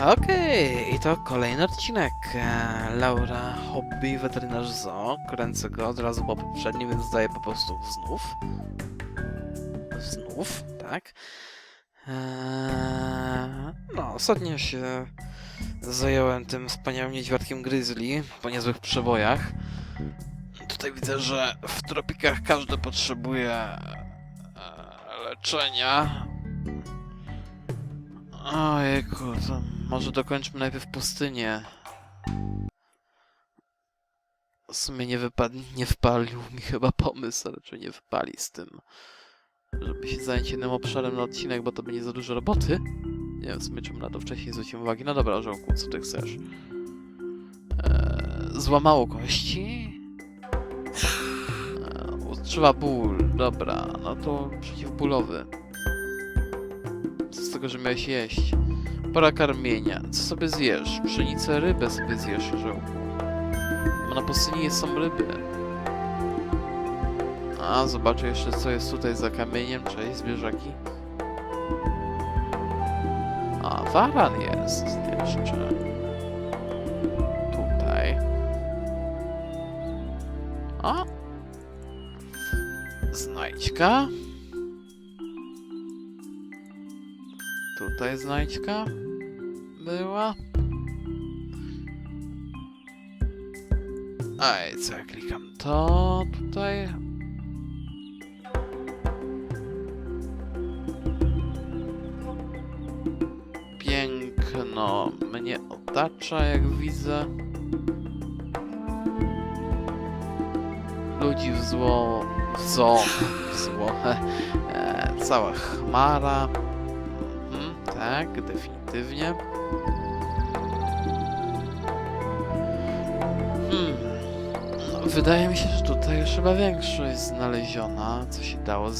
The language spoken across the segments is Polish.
Okej, i to kolejny odcinek. E, Laura, hobby, weterynarz zoo. Kręcę go od razu po poprzednim, więc daję po prostu znów. Znów, tak. Eee, no, ostatnio się zająłem tym wspaniałym niedźwiadkiem Grizzly po niezłych przebojach. Tutaj widzę, że w tropikach każdy potrzebuje e, leczenia. Ojejku, to może dokończmy najpierw pustynię. W sumie nie wypadł, nie wpalił mi chyba pomysł, ale czy nie wypali z tym, żeby się zająć jednym obszarem na odcinek, bo to będzie za dużo roboty. Nie wiem, w sumie czemu na to wcześniej zwróciłem uwagi. No dobra, Orzełku, co ty chcesz? Eee, złamało kości? Eee, utrzyma ból, dobra, no to przeciwbólowy. Co z tego, że miałeś jeść? Pora karmienia. Co sobie zjesz? Pszenicę, rybę sobie zjesz, orzełku. Bo na pustyni są ryby. A, zobaczę jeszcze, co jest tutaj za kamieniem. Cześć, zwierzaki. A, waran jest jeszcze. Tutaj. A. Znajdźka. Tutaj znajdźka była. Ej, co ja klikam? To tutaj. Piękno mnie otacza, jak widzę. Ludzi w zło. w zoo. w zło. E, cała chmara. Tak, definitywnie. Hmm. No, wydaje mi się, że tutaj już chyba większość znaleziona, co się dało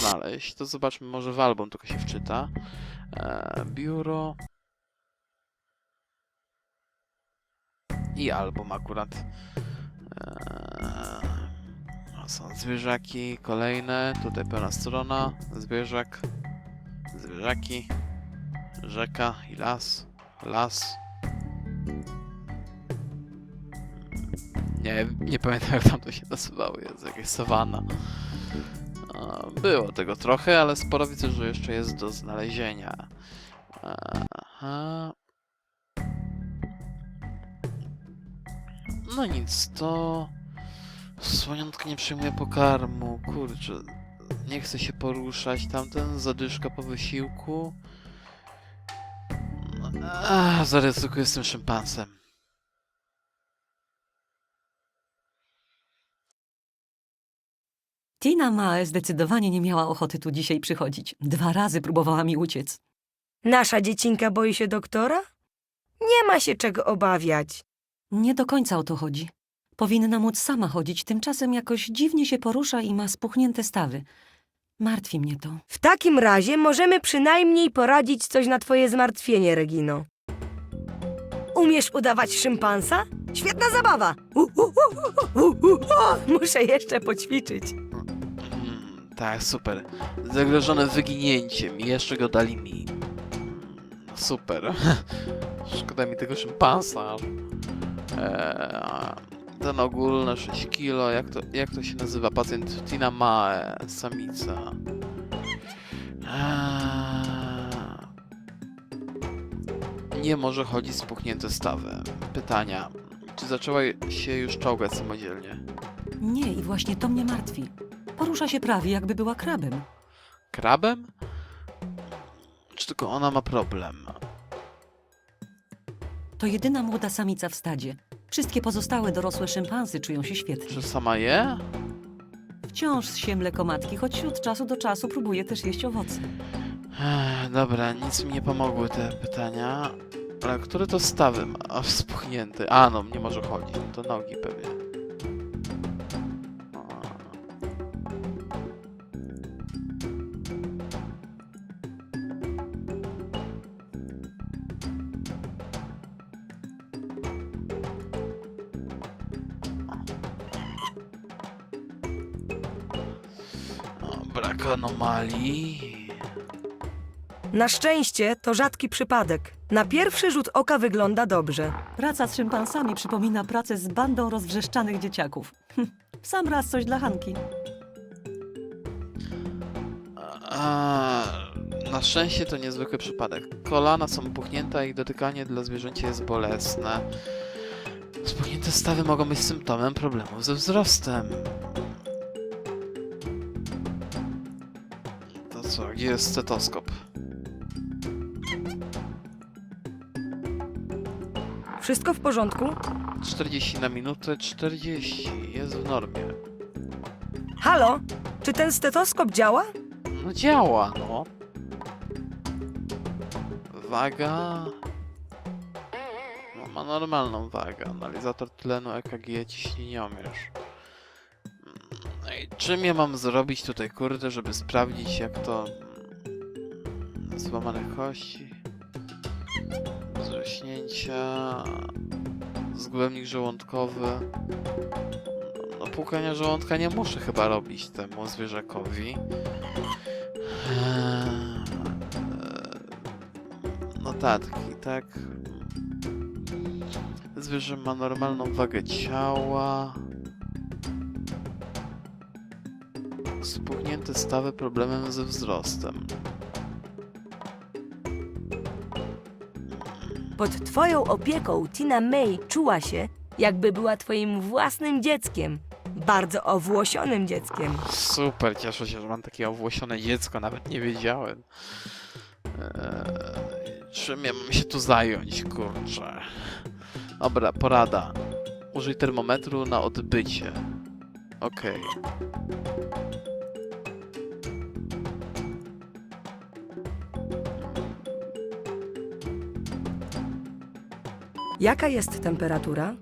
znaleźć. To zobaczmy, może w album tylko się wczyta. E, biuro. I album akurat. E, są zwierzaki, kolejne. Tutaj pełna strona. Zwierzak. Zwierzaki. Rzeka i las. Las. Nie, nie pamiętam jak tam to się nazywało, jest jakaś sawanna. A, Było tego trochę, ale sporo widzę, że jeszcze jest do znalezienia. Aha. No nic, to... Słoniątko nie przyjmuje pokarmu, kurczę. Nie chce się poruszać, tamten zadyszka po wysiłku. Ach, zaryzykuję z tym szympansem. Tina Mae zdecydowanie nie miała ochoty tu dzisiaj przychodzić. Dwa razy próbowała mi uciec. Nasza dziecinka boi się doktora? Nie ma się czego obawiać. Nie do końca o to chodzi. Powinna móc sama chodzić, tymczasem jakoś dziwnie się porusza i ma spuchnięte stawy. Martwi mnie to. W takim razie możemy przynajmniej poradzić coś na twoje zmartwienie, Regino. Umiesz udawać szympansa? Świetna zabawa! U, u, u, u, u, u, o, muszę jeszcze poćwiczyć. Mm, tak, super. Zagrożone wyginięciem jeszcze go dali mi. Mm, Super. Szkoda mi tego szympansa. Eee, ten ogólny 6 kilo, jak to, jak to się nazywa? Pacjent Tina Mae, samica. Eee, nie może chodzić z puchnięte stawem. Pytania. Czy zaczęła się już czołgać samodzielnie? Nie, i właśnie to mnie martwi. Porusza się prawie, jakby była krabem. Krabem? Czy tylko ona ma problem? To jedyna młoda samica w stadzie. Wszystkie pozostałe dorosłe szympansy czują się świetnie. Czy sama je? Wciąż zsie mlekomatki, choć od czasu do czasu próbuje też jeść owoce. Ech, dobra, nic mi nie pomogły te pytania. Ale który to stawy ma spuchnięty? A, no, nie może chodzić. To nogi pewnie. Brak anomalii. Na szczęście to rzadki przypadek. Na pierwszy rzut oka wygląda dobrze. Praca z szympansami przypomina pracę z bandą rozwrzeszczanych dzieciaków. Hm, W sam raz coś dla Hanki. A, na szczęście to niezwykły przypadek. Kolana są puchnięte i dotykanie dla zwierzęcia jest bolesne. Spuchnięte stawy mogą być symptomem problemów ze wzrostem. Co, gdzie jest stetoskop? Wszystko w porządku? 40 na minutę, 40. Jest w normie. Halo? Czy ten stetoskop działa? No działa, no. Waga... No, ma normalną wagę. Analizator tlenu, EKG, ciśnieniomierz. Czym ja mam zrobić tutaj, kurde, żeby sprawdzić jak to... mm, Złamane kości... Zrośnięcia... Zgłębnik żołądkowy... No, płukania żołądka nie muszę chyba robić temu zwierzakowi. Eee, Notatki, tak. Zwierzę ma normalną wagę ciała. Spuchnięte stawy problemem ze wzrostem. Pod twoją opieką Tina May czuła się, jakby była twoim własnym dzieckiem. Bardzo owłosionym dzieckiem. Super, cieszę się, że mam takie owłosione dziecko, nawet nie wiedziałem. Eee, czym ja mam się tu zająć, kurczę? Dobra, porada. Użyj termometru na odbycie. Okej. Jaka jest temperatura?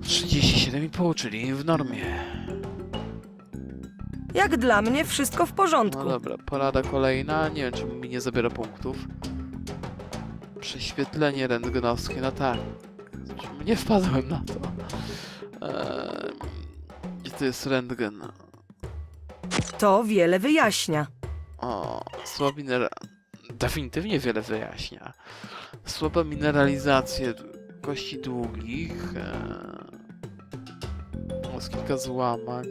37,5, czyli w normie. Jak dla mnie wszystko w porządku. No dobra, porada kolejna. Nie wiem, czy mi nie zabiera punktów. Prześwietlenie rentgenowskie, no tak. Czemu Nie wpadłem na to. Eee, gdzie to jest rentgen? To wiele wyjaśnia. O, słaba minera... Definitywnie wiele wyjaśnia. Słaba mineralizacja kości długich. Eee, jest kilka złamań.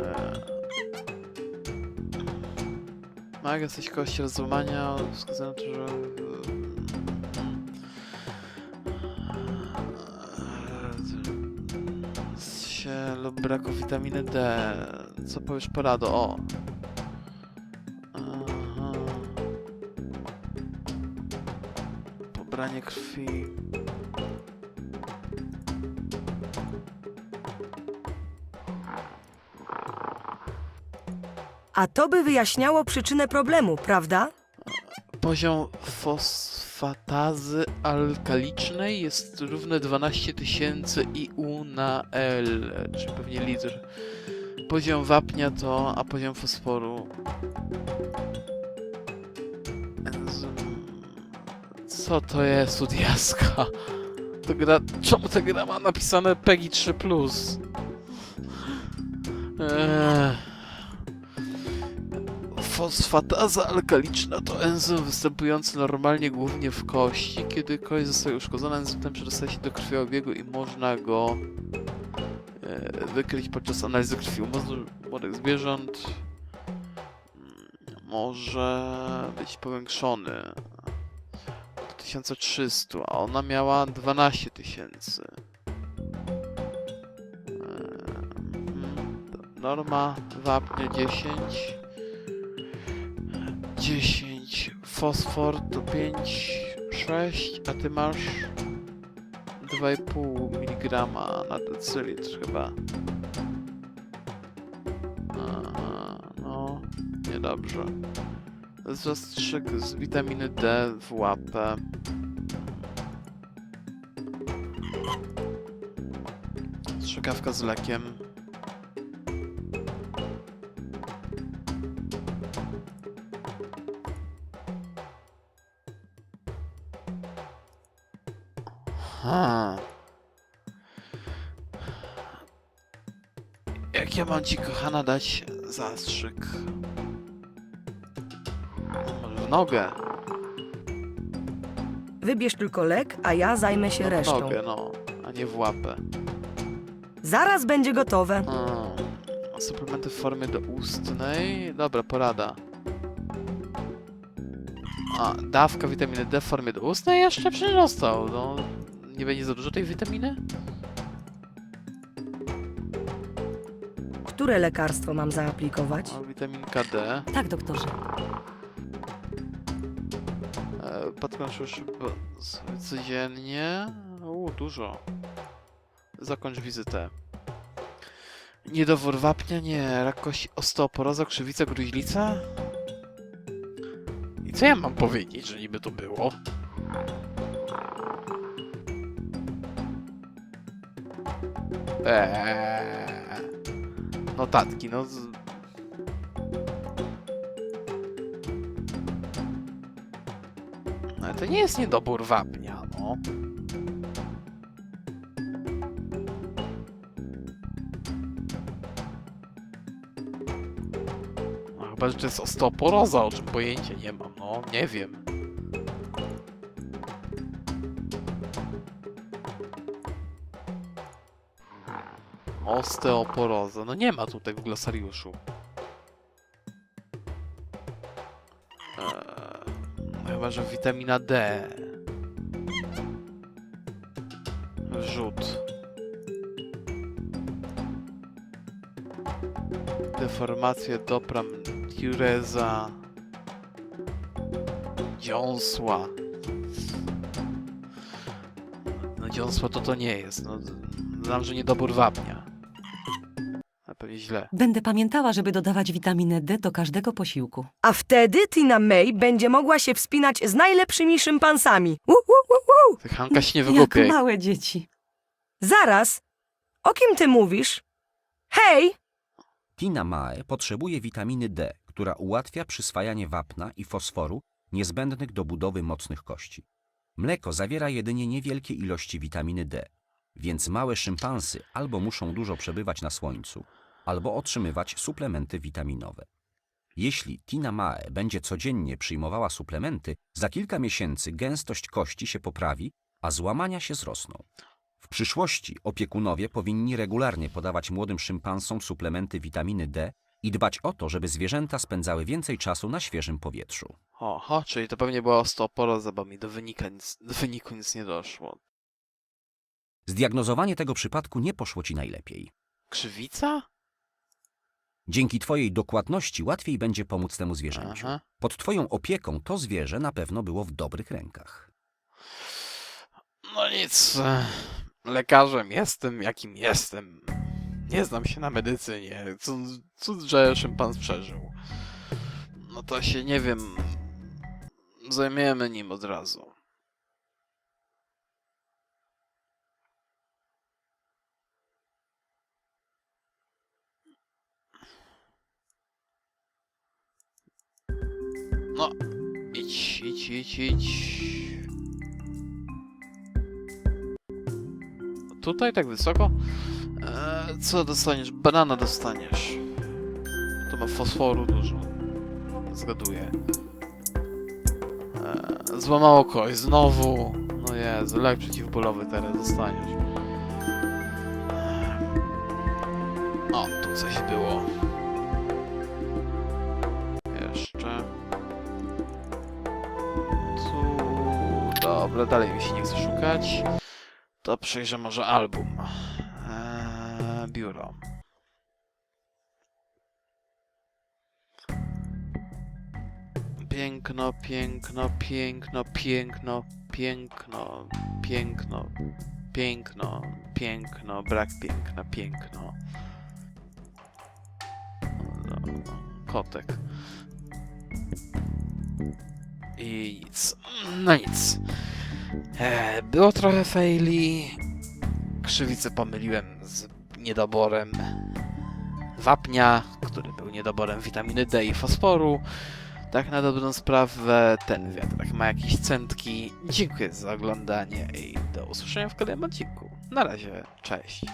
Eee, ma jakieś kości rozłamania wskazane na to, że... Eee, się lub braku witaminy D. Co powiesz porado? O! Aha. Pobranie krwi. A to by wyjaśniało przyczynę problemu, prawda? Poziom fosfatazy alkalicznej jest równy 12 tysięcy IU na L, czyli pewnie litr. Poziom wapnia to, a poziom fosforu. Co to jest u diaska? To gra... Czemu ta gra ma napisane PEGI 3+. Eee... Fosfataza alkaliczna to enzym występujący normalnie głównie w kości. Kiedy kość zostaje uszkodzona, enzym ten przedostaje się do krwiobiegu i można go wykryć podczas analizy krwi u mózgu młodych zwierząt. Mm, Może być powiększony do 1300, a ona miała 12 tysięcy. E, Norma wapnia 10. 10 fosfor to 5 6 a ty masz 2,5 mg na decylitr chyba. Aha, no niedobrze. Zastrzyk z witaminy D w łapę. Strzykawka z lekiem Ha. Jak ja mam ci, kochana, dać Zastrzyk. W nogę. Wybierz tylko lek, a ja zajmę się No, w resztą. nogę, no. A nie w łapę. Zaraz będzie gotowe. A, suplementy w formie doustnej. Dobra, porada. A, dawka witaminy D w formie doustnej jeszcze przecież dostał. No, nie będzie za dużo tej witaminy? Które lekarstwo mam zaaplikować? A, witaminka D. Tak, doktorze. E, szybko z- codziennie. U, dużo. Zakończ wizytę. Niedowór wapnia? Nie. Rak kości, osteoporoza, krzywica, gruźlica? I co ja mam powiedzieć, że niby to było? Eee. Notatki, no. Z... Ale to nie jest niedobór wapnia, no. No chyba, że to jest osteoporoza, o czym pojęcia nie mam, no. Nie wiem. Osteoporoza. No nie ma tutaj w glosariuszu. Eee, chyba, że witamina D. Rzut. Deformacje dopram diureza. Dziąsła. No dziąsła to to nie jest. No, znam, że niedobór wapnia. Źle. Będę pamiętała, żeby dodawać witaminę D do każdego posiłku. A wtedy Tina May będzie mogła się wspinać z najlepszymi szympansami. Uh, uh, uh, uh. Ty Hanka się nie Jak wygłupiaj. małe dzieci. Zaraz! O kim ty mówisz? Hej! Tina Mae potrzebuje witaminy D, która ułatwia przyswajanie wapna i fosforu niezbędnych do budowy mocnych kości. Mleko zawiera jedynie niewielkie ilości witaminy D, więc małe szympansy albo muszą dużo przebywać na słońcu, albo otrzymywać suplementy witaminowe. Jeśli Tina Mae będzie codziennie przyjmowała suplementy, za kilka miesięcy gęstość kości się poprawi, a złamania się zrosną. W przyszłości opiekunowie powinni regularnie podawać młodym szympansom suplementy witaminy D i dbać o to, żeby zwierzęta spędzały więcej czasu na świeżym powietrzu. Oho, czyli to pewnie była osteoporoza, bo mi do, wynika nic, do wyniku nic nie doszło. Zdiagnozowanie tego przypadku nie poszło ci najlepiej. Krzywica? Dzięki twojej dokładności łatwiej będzie pomóc temu zwierzęciu. Aha. Pod twoją opieką to zwierzę na pewno było w dobrych rękach. No nic. e, Lekarzem jestem, jakim jestem. Nie znam się na medycynie. Cud, cud że szympans przeżył. No to się nie wiem. Zajmiemy nim od razu. No, idź, idź, idź, idź. Tutaj tak wysoko? Eee, co dostaniesz? Banana dostaniesz. To ma fosforu dużo. Zgaduję. Eee, złamało kość znowu. No Jezu, lek przeciwbólowy teraz dostaniesz. Eee. O, tu coś było. Dobra, dalej mi się nie chce szukać. To przejrzę może album. Eee, biuro. Piękno, piękno, piękno, piękno, piękno, piękno, piękno, piękno, brak piękna, piękno. No, Kotek. I nic. No nic. E, było trochę faili. Krzywicę pomyliłem z niedoborem wapnia, który był niedoborem witaminy D i fosforu. Tak na dobrą sprawę, ten wiatrak ma jakieś centki. Dziękuję za oglądanie i do usłyszenia w kolejnym odcinku. Na razie, cześć.